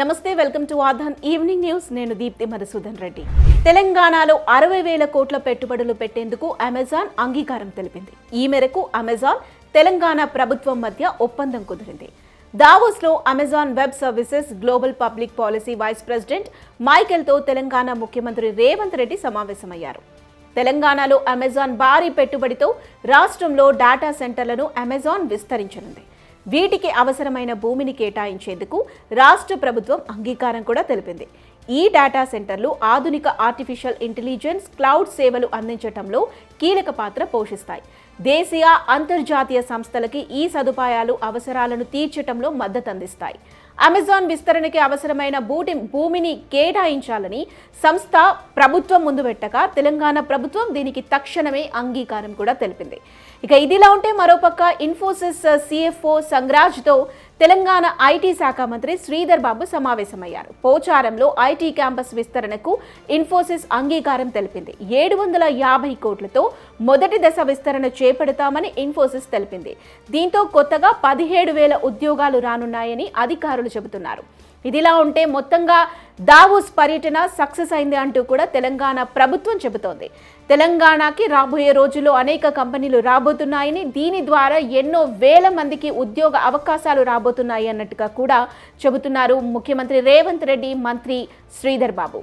నమస్తే welcome to Aadhan evening news. నేను దీప్తి మధుసూదన్ రెడ్డి. తెలంగాణలో అరవై వేల కోట్ల పెట్టుబడులు పెట్టేందుకు అమెజాన్ అంగీకారం తెలిపింది. ఈ మేరకు అమెజాన్ తెలంగాణ ప్రభుత్వం మధ్య ఒప్పందం కుదిరింది. దావోస్లో Amazon web services global public policy vice president మైకెల్తో Telangana ముఖ్యమంత్రి రేవంత్ రెడ్డి సమావేశమయ్యారు. తెలంగాణలో అమెజాన్ భారీ పెట్టుబడితో రాష్ట్రంలో డేటా సెంటర్లను అమెజాన్ విస్తరించనుంది. వీటికి అవసరమైన భూమిని కేటాయించేందుకు రాష్ట్ర ప్రభుత్వం అంగీకారం కూడా తెలిపింది. ఈ డేటా సెంటర్లు ఆధునిక ఆర్టిఫిషియల్ ఇంటెలిజెన్స్ క్లౌడ్ సేవలు అందించటంలో కీలక పాత్ర పోషిస్తాయి. దేశీయ అంతర్జాతీయ సంస్థలకి ఈ సదుపాయాలు అవసరాలను తీర్చటంలో మద్దతు అందిస్తాయి. అమెజాన్ విస్తరణకి అవసరమైన బూటి భూమిని కేటాయించాలని సంస్థ ప్రభుత్వం ముందు పెట్టగా తెలంగాణ ప్రభుత్వం దీనికి తక్షణమే అంగీకారం కూడా తెలిపింది. ఇక ఇదిలా ఉంటే మరోపక్క ఇన్ఫోసిస్ సిఎఫ్ఓ సంగ్రాజ్తో తెలంగాణ ఐటీ శాఖ మంత్రి శ్రీధర్ బాబు సమావేశమయ్యారు. పోచారంలో ఐటీ క్యాంపస్ విస్తరణకు ఇన్ఫోసిస్ అంగీకారం తెలిపింది. ఏడు వందల యాభై కోట్లతో మొదటి దశ విస్తరణ చేపడతామని ఇన్ఫోసిస్ తెలిపింది. దీంతో కొత్తగా పదిహేడు వేల ఉద్యోగాలు రానున్నాయని అధికారులు చెబుతున్నారు. ఇదిలా ఉంటే మొత్తంగా దావోస్ పర్యటన సక్సెస్ అయింది అంటూ కూడా తెలంగాణ ప్రభుత్వం చెబుతోంది. తెలంగాణకి రాబోయే రోజుల్లో అనేక కంపెనీలు రాబోతున్నాయని దీని ద్వారా ఎన్నో వేల మందికి ఉద్యోగ అవకాశాలు రాబోతున్నాయి అన్నట్టుగా కూడా చెబుతున్నారు ముఖ్యమంత్రి రేవంత్ రెడ్డి మంత్రి శ్రీధర్ బాబు.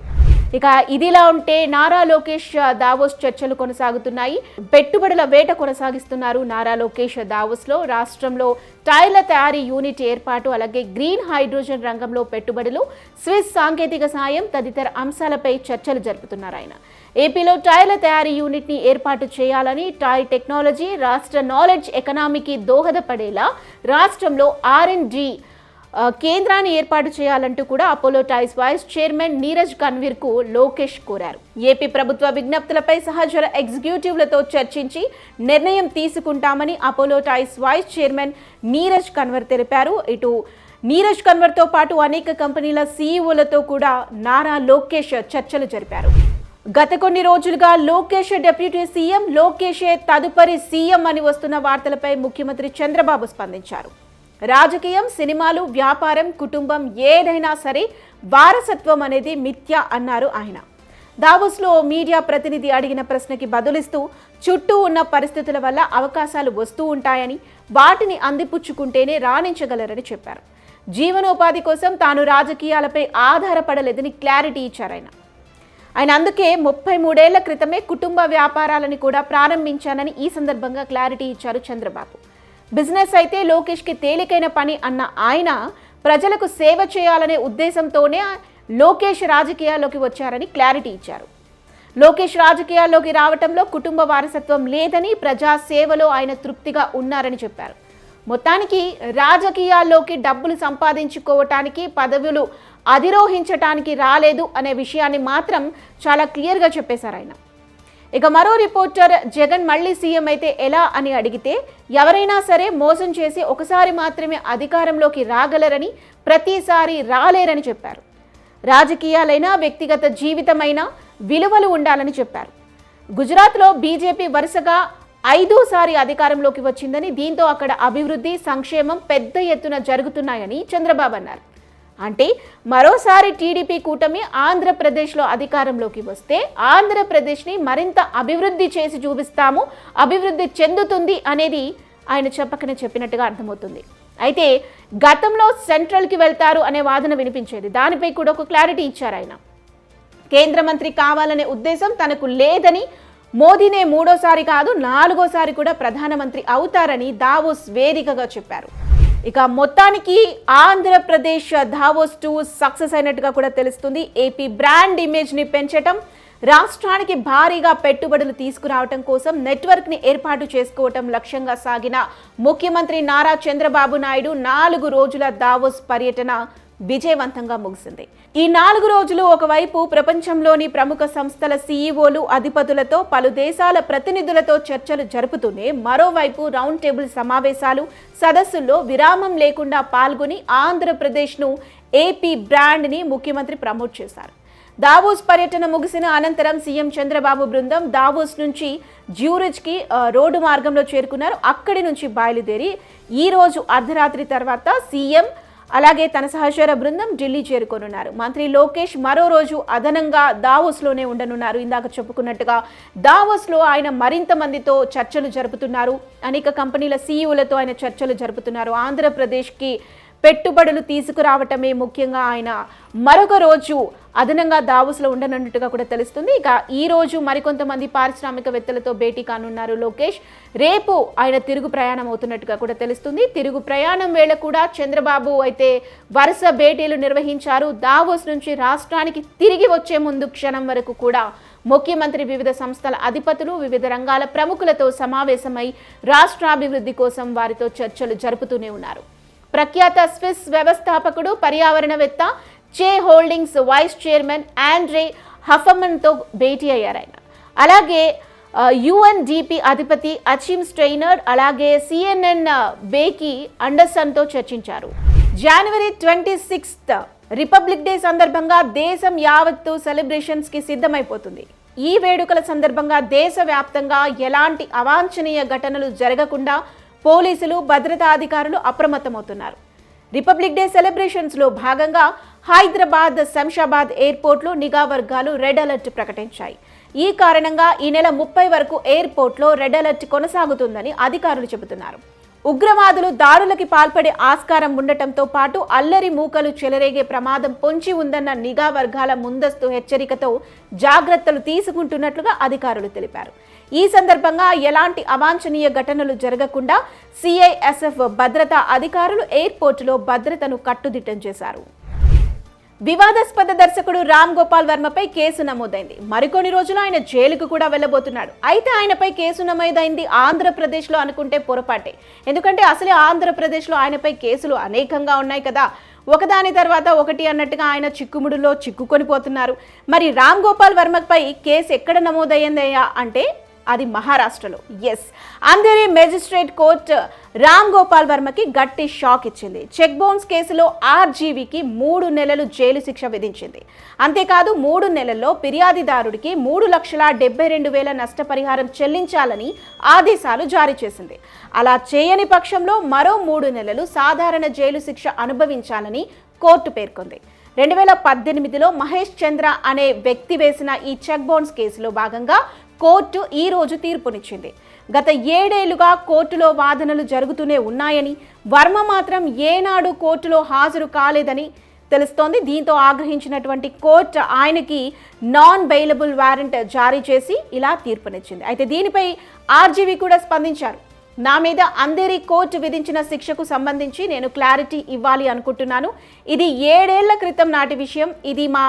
ఇక ఇదిలా ఉంటే నారా లోకేష్ దావోస్ చర్చలు కొనసాగుతున్నాయి. పెట్టుబడుల వేట కొనసాగిస్తున్నారు నారా లోకేష్ దావోస్లో రాష్ట్రంలో టైర్ల తయారీ యూనిట్ ఏర్పాటు అలాగే గ్రీన్ హైడ్రోజన్ రంగంలో పెట్టుబడులు స్విస్ సాంకేతిక సాయం తదితర అంశాలపై చర్చలు జరుపుతున్నారు ఆయన. ఏపీలో టైర్ల తయారీ యూనిట్ని ఏర్పాటు చేయాలని టాయ్ టెక్నాలజీ రాష్ట్ర నాలెడ్జ్ ఎకనామీకి దోహదపడేలా రాష్ట్రంలో ఆర్ అండ్ కేంద్రాన్ని ఏర్పాటు చేయాలంటూ కూడా Apollo tyres vice chairman Neeraj కన్వీర్కు Lokesh కోరారు. ఏపీ ప్రభుత్వ విజ్ఞప్తులపై సహచర ఎగ్జిక్యూటివ్లతో చర్చించి నిర్ణయం తీసుకుంటామని Apollo tyres vice chairman Neeraj Kanwar తెలిపారు. ఇటు నీరజ్ కన్వర్తో పాటు అనేక కంపెనీల సీఈఓలతో కూడా నారా లోకేష్ చర్చలు జరిపారు. గత కొన్ని రోజులుగా లోకేష్ డిప్యూటీ సీఎం లోకేషే తదుపరి సీఎం అని వస్తున్న వార్తలపై ముఖ్యమంత్రి చంద్రబాబు స్పందించారు. రాజకీయం సినిమాలు వ్యాపారం కుటుంబం ఏదైనా సరే వారసత్వం అనేది మిథ్య అన్నారు ఆయన. దావోస్లో మీడియా ప్రతినిధి అడిగిన ప్రశ్నకి బదులిస్తూ చుట్టూ ఉన్న పరిస్థితుల వల్ల అవకాశాలు వస్తూ ఉంటాయని వాటిని అందిపుచ్చుకుంటేనే రాణించగలరని చెప్పారు. జీవనోపాధి కోసం తాను రాజకీయాలపై ఆధారపడలేదని క్లారిటీ ఇచ్చారు ఆయన. ఆయన అందుకే ముప్పై మూడేళ్ళ క్రితమే కుటుంబ వ్యాపారాలని కూడా ప్రారంభించానని ఈ సందర్భంగా క్లారిటీ ఇచ్చారు చంద్రబాబు. బిజినెస్ అయితే లోకేష్కి తేలికైన పని అన్న ఆయన ప్రజలకు సేవ చేయాలనే ఉద్దేశంతోనే లోకేష్ రాజకీయాల్లోకి వచ్చారని క్లారిటీ ఇచ్చారు. లోకేష్ రాజకీయాల్లోకి రావటంలో కుటుంబ వారసత్వం లేదని ప్రజా సేవలో ఆయన తృప్తిగా ఉన్నారని చెప్పారు. మొత్తానికి రాజకీయాల్లోకి డబ్బులు సంపాదించుకోవటానికి పదవులు అధిరోహించటానికి రాలేదు అనే విషయాన్ని మాత్రం చాలా క్లియర్గా చెప్పేశారు ఆయన. ఇక మరో రిపోర్టర్ జగన్ మళ్ళీ సీఎం అయితే ఎలా అని అడిగితే ఎవరైనా సరే మోసం చేసి ఒకసారి మాత్రమే అధికారంలోకి రాగలరని ప్రతిసారి రాలేరని చెప్పారు. రాజకీయాలైనా వ్యక్తిగత జీవితమైనా విలువలు ఉండాలని చెప్పారు. గుజరాత్లో బీజేపీ వరుసగా ఐదోసారి అధికారంలోకి వచ్చిందని దీంతో అక్కడ అభివృద్ధి సంక్షేమం పెద్ద ఎత్తున జరుగుతున్నాయని చంద్రబాబు అన్నారు. అంటే మరోసారి టీడీపీ కూటమి ఆంధ్రప్రదేశ్లో అధికారంలోకి వస్తే ఆంధ్రప్రదేశ్ని మరింత అభివృద్ధి చేసి చూపిస్తాము అభివృద్ధి చెందుతుంది అనేది ఆయన చెప్పకనే చెప్పినట్టుగా అర్థమవుతుంది. అయితే గతంలో సెంట్రల్కి వెళ్తారు అనే వాదన వినిపించేది. దానిపై కూడా ఒక క్లారిటీ ఇచ్చారు ఆయన. కేంద్ర మంత్రి కావాలనే ఉద్దేశం తనకు లేదని మోదీనే మూడోసారి కాదు నాలుగోసారి కూడా ప్రధానమంత్రి అవుతారని దావోస్ వేదికగా చెప్పారు. ఇక మొత్తానికి ఆంధ్రప్రదేశ్ దావోస్ టూ సక్సెస్ అయినట్టుగా కూడా తెలుస్తుంది. ఏపీ బ్రాండ్ ఇమేజ్ని పెంచటం రాష్ట్రానికి భారీగా పెట్టుబడులు తీసుకురావటం కోసం నెట్వర్క్ని ఏర్పాటు చేసుకోవటం లక్ష్యంగా సాగిన ముఖ్యమంత్రి నారా చంద్రబాబు నాయుడు నాలుగు రోజుల దావోస్ పర్యటన విజయవంతంగా ముగిసింది. ఈ నాలుగు రోజులు ఒకవైపు ప్రపంచంలోని ప్రముఖ సంస్థల సీఈఓలు అధిపతులతో పలు దేశాల ప్రతినిధులతో చర్చలు జరుపుతూనే మరోవైపు రౌండ్ టేబుల్ సమావేశాలు సదస్సుల్లో విరామం లేకుండా పాల్గొని ఆంధ్రప్రదేశ్ను ఏపీ బ్రాండ్ని ముఖ్యమంత్రి ప్రమోట్ చేశారు. దావోస్ పర్యటన ముగిసిన అనంతరం సీఎం చంద్రబాబు బృందం దావోస్ నుంచి జ్యూరిజ్కి రోడ్డు మార్గంలో చేరుకున్నారు. అక్కడి నుంచి బయలుదేరి ఈ రోజు అర్ధరాత్రి తర్వాత సీఎం అలాగే తన సహచర బృందం ఢిల్లీ చేరుకోనున్నారు. మంత్రి లోకేష్ మరో రోజు అదనంగా దావోస్లోనే ఉండనున్నారు. ఇందాక చెప్పుకున్నట్టుగా దావోస్లో ఆయన మరింత మందితో చర్చలు జరుపుతున్నారు. అనేక కంపెనీల సీఈఓలతో ఆయన చర్చలు జరుపుతున్నారు. ఆంధ్రప్రదేశ్కి పెట్టుబడులు తీసుకురావటమే ముఖ్యంగా ఆయన మరొక రోజు అదనంగా దావోస్లో ఉండనున్నట్టుగా కూడా తెలుస్తుంది. ఇక ఈ రోజు మరికొంతమంది పారిశ్రామికవేత్తలతో భేటీ కానున్నారు లోకేష్. రేపు ఆయన తిరుగు ప్రయాణం అవుతున్నట్టుగా కూడా తెలుస్తుంది. తిరుగు ప్రయాణం వేళ కూడా చంద్రబాబు అయితే వరుస భేటీలు నిర్వహించారు. దావోస్ నుంచి రాష్ట్రానికి తిరిగి వచ్చే ముందు క్షణం వరకు కూడా ముఖ్యమంత్రి వివిధ సంస్థల అధిపతులు వివిధ రంగాల ప్రముఖులతో సమావేశమై రాష్ట్రాభివృద్ధి కోసం వారితో చర్చలు జరుపుతూనే ఉన్నారు. ప్రఖ్యాత స్విస్ వ్యవస్థాపకుడు పర్యావరణవేత్త చే హోల్డింగ్స్ వైస్ చైర్మన్ ఆండ్రే హఫమన్తో భేటీ అయ్యారు ఆయన. అలాగే యుఎన్డిపి అధిపతి అచిమ్ స్ట్రెయినర్ అలాగే సిఎన్ఎన్ బేకి అండర్సన్తో చర్చించారు. జనవరి ట్వంటీ సిక్స్త్ రిపబ్లిక్ డే సందర్భంగా దేశం యావత్తు సెలబ్రేషన్స్కి సిద్ధమైపోతుంది. ఈ వేడుకల సందర్భంగా దేశవ్యాప్తంగా ఎలాంటి అవాంఛనీయ ఘటనలు జరగకుండా పోలీసులు భద్రతా అధికారులు అప్రమత్తమవుతున్నారు. రిపబ్లిక్ డే సెలబ్రేషన్స్లో భాగంగా హైదరాబాద్ శంషాబాద్ ఎయిర్పోర్ట్లో నిఘా వర్గాలు రెడ్ అలర్ట్ ప్రకటించాయి. ఈ కారణంగా ఈ నెల ముప్పై వరకు ఎయిర్పోర్ట్లో రెడ్ అలర్ట్ కొనసాగుతుందని అధికారులు చెబుతున్నారు. ఉగ్రవాదులు దారులకి పాల్పడే ఆస్కారం ఉండటంతో పాటు అల్లరి మూకలు చెలరేగే ప్రమాదం పొంచి ఉందన్న నిఘా వర్గాల ముందస్తు హెచ్చరికతో జాగ్రత్తలు తీసుకుంటున్నట్లుగా అధికారులు తెలిపారు. ఈ సందర్భంగా ఎలాంటి అవాంఛనీయ ఘటనలు జరగకుండా సిఐఎస్ఎఫ్ భద్రతా అధికారులు ఎయిర్పోర్టులో భద్రతను కట్టుదిట్టం చేశారు. వివాదాస్పద దర్శకుడు రామ్ గోపాల్ వర్మపై కేసు నమోదైంది. మరికొన్ని రోజులు ఆయన జైలుకు కూడా వెళ్ళబోతున్నాడు. అయితే ఆయనపై కేసు నమోదైంది ఆంధ్రప్రదేశ్లో అనుకుంటే పొరపాటే. ఎందుకంటే అసలే ఆంధ్రప్రదేశ్లో ఆయనపై కేసులు అనేకంగా ఉన్నాయి కదా. ఒకదాని తర్వాత ఒకటి అన్నట్టుగా ఆయన చిక్కుముడులో చిక్కుకొని పోతున్నారు. మరి రామ్ గోపాల్ వర్మపై కేసు ఎక్కడ నమోదయ్యిందయ్యా అంటే అది మహారాష్ట్రలో. ఎస్ అందరి మెజిస్ట్రేట్ కోర్ట్ రామ్ గోపాల్ వర్మకి గట్టి షాక్ ఇచ్చింది. చెక్ బౌన్స్ కేసులో ఆర్జీవీకి మూడు నెలలు జైలు శిక్ష విధించింది. అంతేకాదు మూడు నెలల్లో ఫిర్యాదిదారుడికి మూడు లక్షల డెబ్బై రెండు వేల నష్టపరిహారం చెల్లించాలని ఆదేశాలు జారీ చేసింది. అలా చేయని పక్షంలో మరో మూడు నెలలు సాధారణ జైలు శిక్ష అనుభవించాలని కోర్టు పేర్కొంది. రెండు వేల పద్దెనిమిదిలో మహేష్ చంద్ర అనే వ్యక్తి వేసిన ఈ చెక్ బౌన్స్ కేసులో భాగంగా కోర్టు ఈ రోజు తీర్పునిచ్చింది. గత ఏడేళ్ళుగా కోర్టులో వాదనలు జరుగుతూనే ఉన్నాయని వర్మ మాత్రం ఏనాడు కోర్టులో హాజరు కాలేదని తెలుస్తోంది. దీంతో ఆగ్రహించినటువంటి కోర్టు ఆయనకి నాన్ బెయిలబుల్ వారెంట్ జారీ చేసి ఇలా తీర్పునిచ్చింది. అయితే దీనిపై ఆర్జీవీ కూడా స్పందించారు. నా మీద అందరి కోర్టు విధించిన శిక్షకు సంబంధించి నేను క్లారిటీ ఇవ్వాలి అనుకుంటున్నాను. ఇది ఏడేళ్ళ క్రితం నాటి విషయం. ఇది మా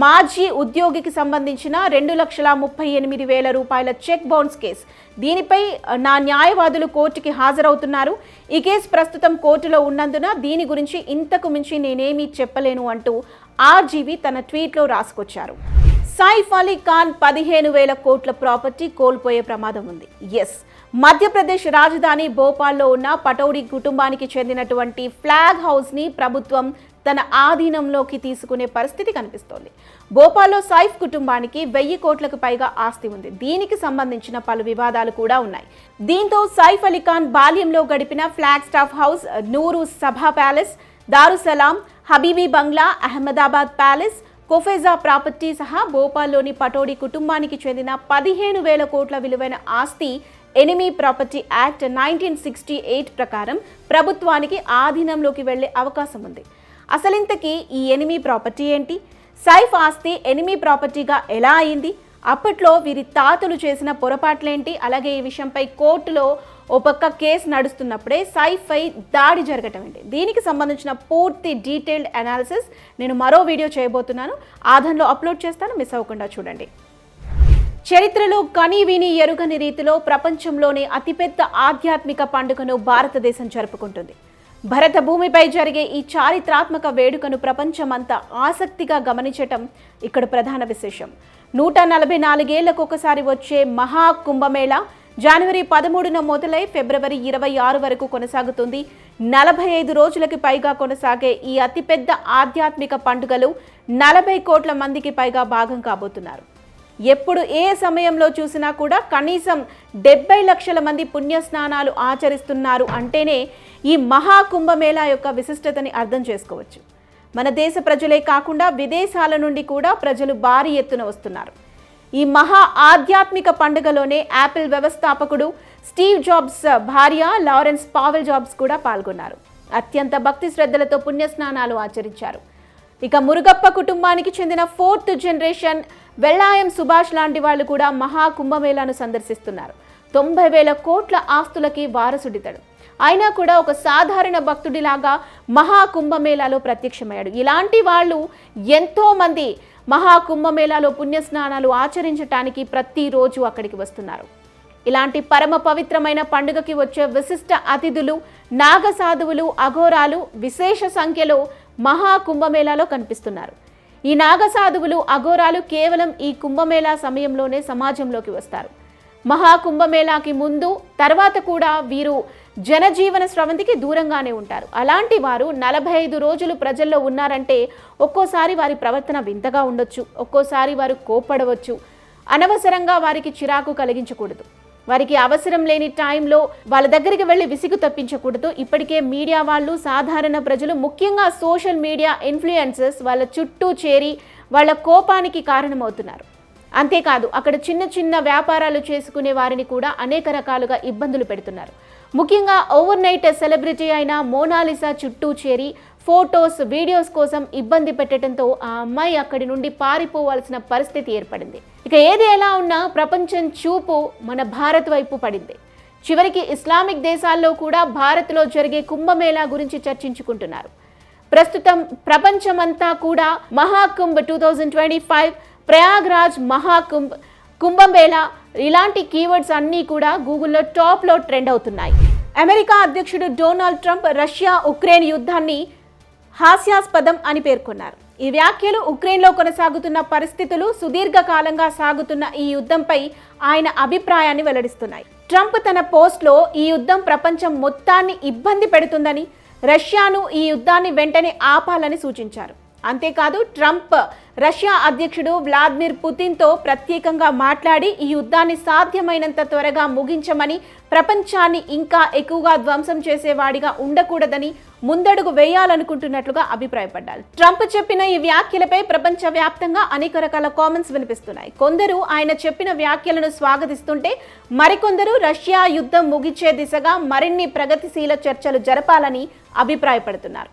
మాజీ ఉద్యోగికి సంబంధించిన రెండు లక్షల ముప్పై ఎనిమిది వేల రూపాయల చెక్ బౌన్స్ కేసు. దీనిపై నా న్యాయవాదులు కోర్టుకి హాజరవుతున్నారు. ఈ కేసు ప్రస్తుతం కోర్టులో ఉన్నందున దీని గురించి ఇంతకు మించి నేనేమీ చెప్పలేను అంటూ ఆర్జీవి తన ట్వీట్లో రాసుకొచ్చారు. సైఫ్ అలీ ఖాన్ పదిహేను వేల కోట్ల ప్రాపర్టీ కోల్పోయే ప్రమాదం ఉంది. ఎస్ మధ్యప్రదేశ్ రాజధాని భోపాల్లో ఉన్న పటౌడి కుటుంబానికి చెందినటువంటి ఫ్లాగ్ హౌస్ని ప్రభుత్వం తన ఆధీనంలోకి తీసుకునే పరిస్థితి కనిపిస్తోంది. భోపాల్లో సైఫ్ కుటుంబానికి వెయ్యి కోట్లకు పైగా ఆస్తి ఉంది. దీనికి సంబంధించిన పలు వివాదాలు కూడా ఉన్నాయి. దీంతో సైఫ్ అలీఖాన్ బాల్యంలో గడిపిన flag staff house Noor Sabha palace Darussalam Habibi బంగ్లా అహ్మదాబాద్ ప్యాలెస్ కొఫెజా ప్రాపర్టీ సహా భోపాల్లోని పటోడి కుటుంబానికి చెందిన పదిహేను వేల కోట్ల విలువైన ఆస్తి enemy property act nineteen sixty eight ప్రకారం ప్రభుత్వానికి ఆధీనంలోకి వెళ్ళే అవకాశం ఉంది. అసలింతకీ ఈ ఎనిమీ ప్రాపర్టీ ఏంటి? సైఫ్ ఆస్తి ఎనిమీ ప్రాపర్టీగా ఎలా అయింది? అప్పట్లో వీరి తాతలు చేసిన పొరపాట్లేంటి? అలాగే ఈ విషయంపై కోర్టులో ఓ పక్క కేసు నడుస్తున్నప్పుడే సైఫై దాడి జరగటం ఏంటి? దీనికి సంబంధించిన పూర్తి డీటెయిల్డ్ అనాలిసిస్ నేను మరో వీడియో చేయబోతున్నాను. ఆధన్లో అప్లోడ్ చేస్తాను. మిస్ అవ్వకుండా చూడండి. చరిత్రలో కని విని ఎరుగని రీతిలో ప్రపంచంలోనే అతిపెద్ద ఆధ్యాత్మిక పండుగను భారతదేశం జరుపుకుంటుంది. భరత భూమిపై జరిగే ఈ చారిత్రాత్మక వేడుకను ప్రపంచమంతా ఆసక్తిగా గమనించటం ఇక్కడ ప్రధాన విశేషం. నూట నలభై నాలుగేళ్ళకు ఒకసారి వచ్చే మహా కుంభమేళా జనవరి పదమూడున మొదలై ఫిబ్రవరి ఇరవై ఆరు వరకు కొనసాగుతుంది. నలభై ఐదు రోజులకి పైగా కొనసాగే ఈ అతిపెద్ద ఆధ్యాత్మిక పండుగలు నలభై కోట్ల మందికి పైగా భాగం కాబోతున్నారు. ఎప్పుడు ఏ సమయంలో చూసినా కూడా కనీసం డెబ్బై లక్షల మంది పుణ్యస్నానాలు ఆచరిస్తున్నారు అంటేనే ఈ మహాకుంభమేళా యొక్క విశిష్టతని అర్థం చేసుకోవచ్చు. మన దేశ ప్రజలే కాకుండా విదేశాల నుండి కూడా ప్రజలు భారీ ఎత్తున వస్తున్నారు. ఈ మహా ఆధ్యాత్మిక పండుగలోనే యాపిల్ వ్యవస్థాపకుడు స్టీవ్ జాబ్స్ భార్య లారెన్స్ పావెల్ జాబ్స్ కూడా పాల్గొన్నారు. అత్యంత భక్తి శ్రద్ధలతో పుణ్యస్నానాలు ఆచరించారు. ఇక మురుగప్ప కుటుంబానికి చెందిన ఫోర్త్ జనరేషన్ వెళ్ళాయం సుభాష్ లాంటి వాళ్ళు కూడా మహా కుంభమేళాను సందర్శిస్తున్నారు. తొంభై వేల కోట్ల ఆస్తులకి వారసుడితడు. అయినా కూడా ఒక సాధారణ భక్తుడిలాగా మహా కుంభమేళాలో ప్రత్యక్షమయ్యాడు. ఇలాంటి వాళ్ళు ఎంతోమంది మహాకుంభమేళాలో మహా కుంభమేళాలో పుణ్యస్నానాలు ఆచరించటానికి ప్రతిరోజు అక్కడికి వస్తున్నారు. ఇలాంటి పరమ పవిత్రమైన పండుగకి వచ్చే విశిష్ట అతిథులు నాగ సాధువులు అఘోరాలు విశేష సంఖ్యలో మహా కుంభమేళాలో కనిపిస్తున్నారు. ఈ నాగ సాధువులు అఘోరాలు కేవలం ఈ కుంభమేళా సమయంలోనే సమాజంలోకి వస్తారు. మహా కుంభమేళాకి ముందు తర్వాత కూడా వీరు జనజీవన స్రవంతికి దూరంగానే ఉంటారు. అలాంటి వారు నలభై ఐదు రోజులు ప్రజల్లో ఉన్నారంటే ఒక్కోసారి వారి ప్రవర్తన వింతగా ఉండొచ్చు ఒక్కోసారి వారు కోప్పడవచ్చు అనవసరంగా వారికి చిరాకు కలిగించకూడదు. వారికి అవసరం లేని టైంలో వాళ్ళ దగ్గరికి వెళ్ళి విసిగు తప్పించకూడదు. ఇప్పటికే మీడియా వాళ్ళు సాధారణ ప్రజలు ముఖ్యంగా సోషల్ మీడియా ఇన్ఫ్లుయెన్సర్స్ వాళ్ళ చుట్టూ చేరి వాళ్ళ కోపానికి కారణమవుతున్నారు. అంతేకాదు అక్కడ చిన్న చిన్న వ్యాపారాలు చేసుకునే వారిని కూడా అనేక రకాలుగా ఇబ్బందులు పెడుతున్నారు. ముఖ్యంగా ఓవర్ నైట్ సెలబ్రిటీ అయిన మోనాలిసా చుట్టూ చేరి ఫొటోస్ వీడియోస్ కోసం ఇబ్బంది పెట్టడంతో ఆ అమ్మాయి అక్కడి నుండి పారిపోవాల్సిన పరిస్థితి ఏర్పడింది. ఇక ఏది ఎలా ఉన్నా ప్రపంచం చూపు మన భారత్ వైపు పడింది. చివరికి ఇస్లామిక్ దేశాల్లో కూడా భారత్లో జరిగే కుంభమేళా గురించి చర్చించుకుంటున్నారు. ప్రస్తుతం ప్రపంచమంతా కూడా Mahakumbh two thousand twenty five Prayagraj Mahakumbh Kumbh Mela ఇలాంటి కీవర్డ్స్ అన్నీ కూడా గూగుల్లో టాప్లో ట్రెండ్ అవుతున్నాయి. అమెరికా అధ్యక్షుడు డొనాల్డ్ ట్రంప్ రష్యా ఉక్రెయిన్ యుద్ధాన్ని హాస్యాస్పదం అని పేర్కొన్నారు. ఈ వ్యాఖ్యలు ఉక్రెయిన్లో కొనసాగుతున్న పరిస్థితులు సుదీర్ఘకాలంగా సాగుతున్న ఈ యుద్ధంపై ఆయన అభిప్రాయాన్ని వెల్లడిస్తున్నాయి. ట్రంప్ తన పోస్ట్లో ఈ యుద్ధం ప్రపంచం మొత్తాన్ని ఇబ్బంది పెడుతుందని రష్యాను ఈ యుద్ధాన్ని వెంటనే ఆపాలని సూచించారు. అంతేకాదు ట్రంప్ రష్యా అధ్యక్షుడు వ్లాదిమిర్ పుతిన్తో ప్రత్యేకంగా మాట్లాడి ఈ యుద్ధాన్ని సాధ్యమైనంత త్వరగా ముగించమని ప్రపంచాన్ని ఇంకా ఎక్కువగా ధ్వంసం చేసేవాడిగా ఉండకూడదని ముందడుగు వేయాలనుకుంటున్నట్లుగా అభిప్రాయపడ్డారు. ట్రంప్ చెప్పిన ఈ వ్యాఖ్యలపై ప్రపంచవ్యాప్తంగా అనేక రకాల కామెంట్స్ వినిపిస్తున్నాయి. కొందరు ఆయన చెప్పిన వ్యాఖ్యలను స్వాగతిస్తుంటే మరికొందరు రష్యా యుద్ధం ముగించే దిశగా మరిన్ని ప్రగతిశీల చర్చలు జరపాలని అభిప్రాయపడుతున్నారు.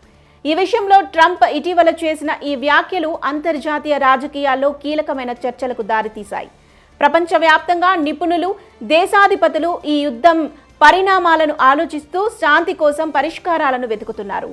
ఈ విషయంలో ట్రంప్ ఇటీవల చేసిన ఈ వ్యాఖ్యలు అంతర్జాతీయ రాజకీయాల్లో కీలకమైన చర్చలకు దారితీశాయి. ప్రపంచవ్యాప్తంగా నిపుణులు దేశాధిపతులు ఈ యుద్ధం పరిణామాలను ఆలోచిస్తూ శాంతి కోసం పరిష్కారాలను వెతుకుతున్నారు.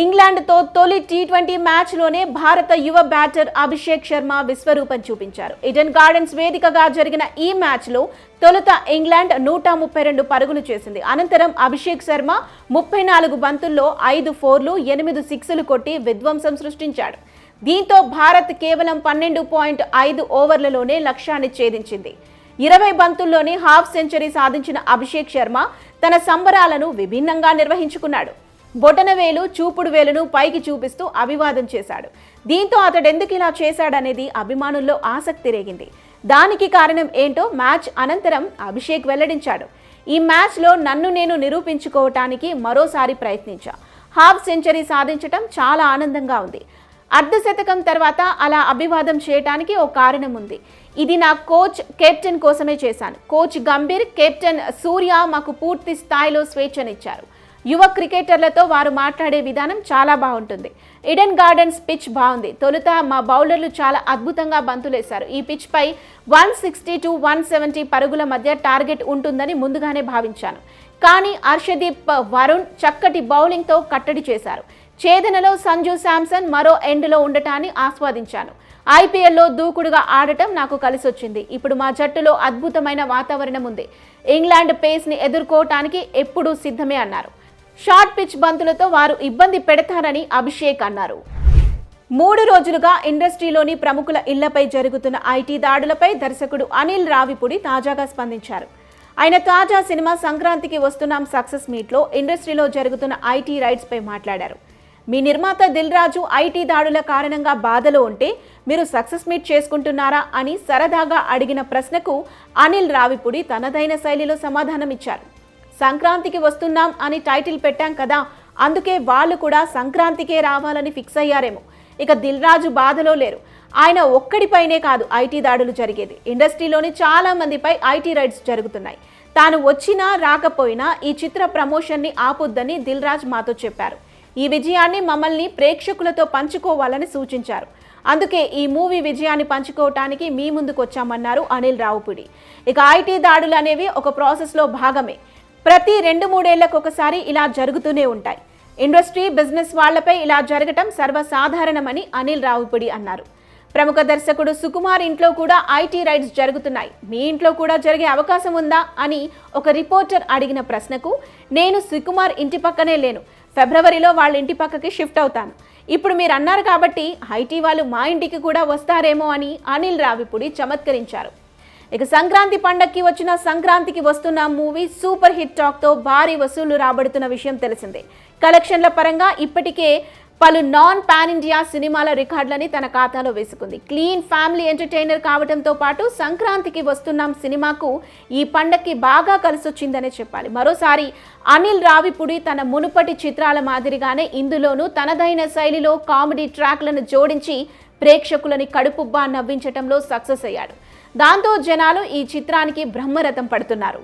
ఇంగ్లాండ్తో తొలి టీ ట్వంటీ మ్యాచ్లోనే భారత యువ బ్యాటర్ అభిషేక్ శర్మ విశ్వరూపం చూపించారు. ఇడెన్ గార్డెన్స్ వేదికగా జరిగిన ఈ మ్యాచ్లో తొలుత ఇంగ్లాండ్ నూట ముప్పై రెండు పరుగులు చేసింది. అనంతరం అభిషేక్ శర్మ ముప్పై నాలుగు బంతుల్లో ఐదు ఫోర్లు ఎనిమిది సిక్స్లు కొట్టి విధ్వంసం సృష్టించాడు. దీంతో భారత్ కేవలం పన్నెండు పాయింట్ ఐదు ఓవర్లలోనే లక్ష్యాన్ని ఛేదించింది. ఇరవై బంతుల్లోనే హాఫ్ సెంచరీ సాధించిన అభిషేక్ శర్మ తన సంబరాలను విభిన్నంగా నిర్వహించుకున్నాడు. బొటనవేలు చూపుడు వేలును పైకి చూపిస్తూ అభివాదం చేశాడు. దీంతో అతడు ఎందుకు ఇలా చేశాడనేది అభిమానుల్లో ఆసక్తి రేగింది. దానికి కారణం ఏంటో మ్యాచ్ అనంతరం అభిషేక్ వెల్లడించాడు. ఈ మ్యాచ్లో నన్ను నేను నిరూపించుకోవటానికి మరోసారి ప్రయత్నించా. హాఫ్ సెంచరీ సాధించటం చాలా ఆనందంగా ఉంది. అర్ధశతకం తర్వాత అలా అభివాదం చేయటానికి ఓ కారణం ఉంది. ఇది నా కోచ్ కెప్టెన్ కోసమే చేశాను. కోచ్ గంభీర్ కెప్టెన్ సూర్య మాకు పూర్తి స్థాయిలో స్వేచ్ఛనిచ్చారు. యువ క్రికెటర్లతో వారు మాట్లాడే విధానం చాలా బాగుంటుంది. ఇడెన్ గార్డెన్స్ పిచ్ బాగుంది. తొలుత మా బౌలర్లు చాలా అద్భుతంగా బంతులేశారు. ఈ pitch pi one sixty to one seventy పరుగుల మధ్య టార్గెట్ ఉంటుందని ముందుగానే భావించాను. కానీ హర్షదీప్ వరుణ్ చక్కటి బౌలింగ్తో కట్టడి చేశారు. ఛేదనలో సంజు శాంసన్ మరో ఎండ్లో ఉండటాన్ని ఆస్వాదించాను. ఐపీఎల్లో దూకుడుగా ఆడటం నాకు కలిసొచ్చింది. ఇప్పుడు మా జట్టులో అద్భుతమైన వాతావరణం ఉంది. ఇంగ్లాండ్ పేస్ని ఎదుర్కోవటానికి ఎప్పుడూ సిద్ధమే అన్నారు. షార్ట్ పిచ్ బంతులతో వారు ఇబ్బంది పెడతారని అభిషేక్ అన్నారు. మూడు రోజులుగా ఇండస్ట్రీలోని ప్రముఖుల ఇళ్ళపై జరుగుతున్న ఐటీ దాడులపై దర్శకుడు అనిల్ రావిపూడి తాజాగా స్పందించారు. ఆయన తాజా సినిమా సంక్రాంతికి వస్తున్నాం సక్సెస్ మీట్లో ఇండస్ట్రీలో జరుగుతున్న ఐటీ రైట్స్పై మాట్లాడారు. మీ నిర్మాత దిల్ రాజు ఐటీ దాడుల కారణంగా బాధలో ఉంటే మీరు సక్సెస్ మీట్ చేసుకుంటున్నారా అని సరదాగా అడిగిన ప్రశ్నకు అనిల్ రావిపూడి తనదైన శైలిలో సమాధానం ఇచ్చారు సంక్రాంతికి వస్తున్నాం అని టైటిల్ పెట్టాం కదా. అందుకే వాళ్ళు కూడా సంక్రాంతికే రావాలని ఫిక్స్ అయ్యారేమో. ఇక దిల్ రాజు బాధలో లేరు. ఆయన ఒక్కడిపైనే కాదు ఐటీ దాడులు జరిగేది. ఇండస్ట్రీలోని చాలా మందిపై ఐటీ రైడ్స్ జరుగుతున్నాయి. తాను వచ్చినా రాకపోయినా ఈ చిత్ర ప్రమోషన్ని ఆపొద్దని దిల్ రాజ్ మాతో చెప్పారు. ఈ విజయాన్ని మమ్మల్ని ప్రేక్షకులతో పంచుకోవాలని సూచించారు. అందుకే ఈ మూవీ విజయాన్ని పంచుకోవటానికి మీ ముందుకు వచ్చామన్నారు అనిల్ రావుపిడి. ఇక ఐటీ దాడులు అనేవి ఒక ప్రాసెస్లో భాగమే. ప్రతి రెండు మూడేళ్ళకు ఒకసారి ఇలా జరుగుతూనే ఉంటాయి. ఇండస్ట్రీ బిజినెస్ వాళ్ళపై ఇలా జరగటం సర్వసాధారణమని అనిల్ రావుపుడి అన్నారు. ప్రముఖ దర్శకుడు సుకుమార్ ఇంట్లో కూడా ఐటీ రైడ్స్ జరుగుతున్నాయి. మీ ఇంట్లో కూడా జరిగే అవకాశం ఉందా? అని ఒక రిపోర్టర్ అడిగిన ప్రశ్నకు నేను సుకుమార్ ఇంటి పక్కనే లేను. ఫిబ్రవరిలో వాళ్ళ ఇంటి పక్కకి షిఫ్ట్ అవుతాను. ఇప్పుడు మీరు అన్నారు కాబట్టి ఐటీ వాళ్ళు మా ఇంటికి కూడా వస్తారేమో అని అనిల్ రావిపుడి చమత్కరించారు. ఇక సంక్రాంతి పండక్కి వచ్చిన సంక్రాంతికి వస్తున్న మూవీ సూపర్ హిట్ టాక్తో భారీ వసూళ్ళు రాబడుతున్న విషయం తెలిసిందే. కలెక్షన్ల పరంగా ఇప్పటికే పలు నాన్ పాన్ ఇండియా సినిమాల రికార్డులని తన ఖాతాలో వేసుకుంది. క్లీన్ ఫ్యామిలీ ఎంటర్టైనర్ కావడంతో పాటు సంక్రాంతికి వస్తున్నాం సినిమాకు ఈ పండక్కి బాగా కలిసొచ్చిందనే చెప్పాలి. మరోసారి అనిల్ రావిపుడి తన మునుపటి చిత్రాల మాదిరిగానే ఇందులోనూ తనదైన శైలిలో కామెడీ ట్రాక్లను జోడించి ప్రేక్షకులని కడుపుబ్బా నవ్వించటంలో సక్సెస్ అయ్యాడు. దాంతో జనాలు ఈ చిత్రానికి బ్రహ్మరథం పడుతున్నారు.